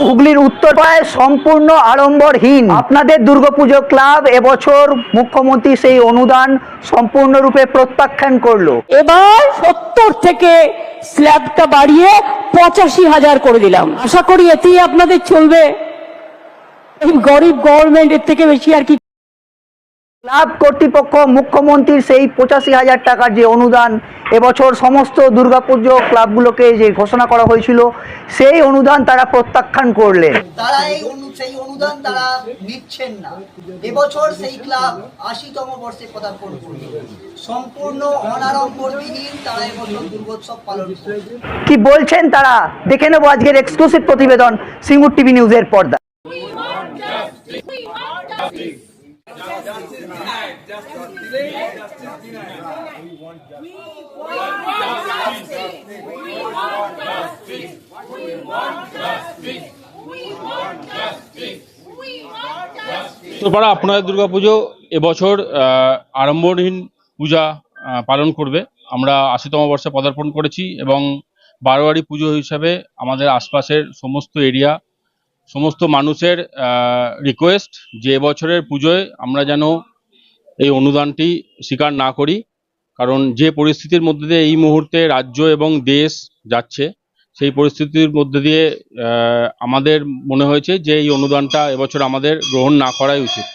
হুগলির উত্তরপাড়ায় সম্পূর্ণ আড়ম্বরহীন। আপনাদের দুর্গাপুজো ক্লাব এবছর মুখ্যমন্ত্রী সেই অনুদান সম্পূর্ণরূপে প্রত্যাখ্যান করল। এবার সত্তর থেকে স্ল্যাবটা বাড়িয়ে পঁচাশি হাজার করে দিলাম। আশা করি এতেই আপনাদের চলবে। এই গরিব গভর্নমেন্টের থেকে বেশি আর কি ক্লাব কর্তৃপক্ষ মুখ্যমন্ত্রীর সেই পঁচাশি হাজার টাকার যে অনুদান এবছর সমস্ত দুর্গাপুজো ক্লাবগুলোকে যে ঘোষণা করা হয়েছিল সেই অনুদান তারা প্রত্যাখ্যান করলেন। তারা এই সেই অনুদান তারা নিচ্ছেন না। এবছর সেই ক্লাব আশিতম বর্ষে পদার্পণ করবে। সম্পূর্ণ তারা এবছর দুর্গোৎসব পালন কি বলছেন তারা? দেখে নেব আজকের এক্সক্লুসিভ প্রতিবেদন সিঙ্গুর টিভি নিউজের পর্দা। উত্তরপাড়া আপনাদের দুর্গাপুজো এবছর আড়ম্বরহীন পূজা পালন করবে। আমরা আশিতম বর্ষে পদার্পণ করেছি এবং বারোয়ারি পুজো হিসাবে আমাদের আশপাশের সমস্ত এরিয়া সমস্ত মানুষের রিকোয়েস্ট যে এবছরের পুজোয় আমরা যেন এই অনুদানটি স্বীকার না করি। কারণ যে পরিস্থিতির মধ্যে দিয়ে এই মুহূর্তে রাজ্য এবং দেশ যাচ্ছে, সেই পরিস্থিতির মধ্যে দিয়ে আমাদের মনে হয়েছে যে এই অনুদানটা এবছর আমাদের গ্রহণ না করাই উচিত।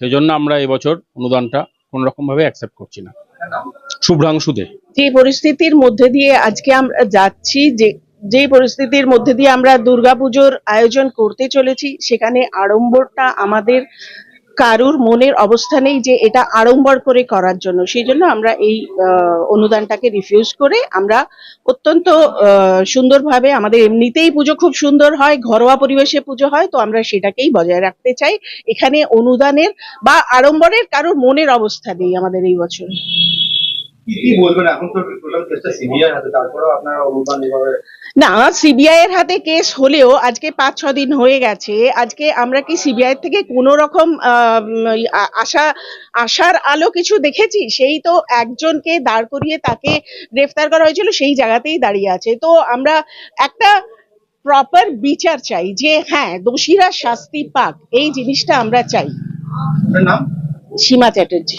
সেই জন্য আমরা এবছর অনুদানটা কোনো রকম ভাবে অ্যাকসেপ্ট করছি না। শুভ্রাংশু দে। যে পরিস্থিতির মধ্যে দিয়ে আজকে আমরা যাচ্ছি যে যে পরিস্থিতির মধ্যে দিয়ে আমরা দুর্গাপুজোর আয়োজন করতে চলেছি, সেখানে আড়ম্বরটা আমাদের কারুর মনের অবস্থা নেই যে এটা আড়ম্বর করে করার জন্য। সেই জন্য আমরা এই অনুদানটাকে রিফিউজ করে আমরা অত্যন্ত সুন্দরভাবে আমাদের এমনিতেই পুজো খুব সুন্দর হয়, ঘরোয়া পরিবেশে পুজো হয়, তো আমরা সেটাকেই বজায় রাখতে চাই। এখানে অনুদানের বা আড়ম্বরের কারোর মনের অবস্থা নেই আমাদের এই বছর। কি কি বলবেন? এখন তো টোটাল কেসটা সিবিআই হাতে তারপরেও আপনারা অনুদান এভাবে না সিবিআই এর হাতে কেস হলেও আজকে পাঁচ ছ দিন হয়ে গেছে। আজকে আমরা কি সিবিআই থেকে কোনো রকম আশা আশার আলো কিছু দেখেছি? সেই তো একজনকে দাঁড় করিয়ে তাকে গ্রেফতার করা হয়েছিল সেই জায়গাতেই দাঁড়িয়ে আছে। তো আমরা একটা প্রপার বিচার চাই যে হ্যাঁ দোষীরা শাস্তি পাক এই জিনিসটা আমরা চাই। নাম? সীমা চ্যাটার্জি।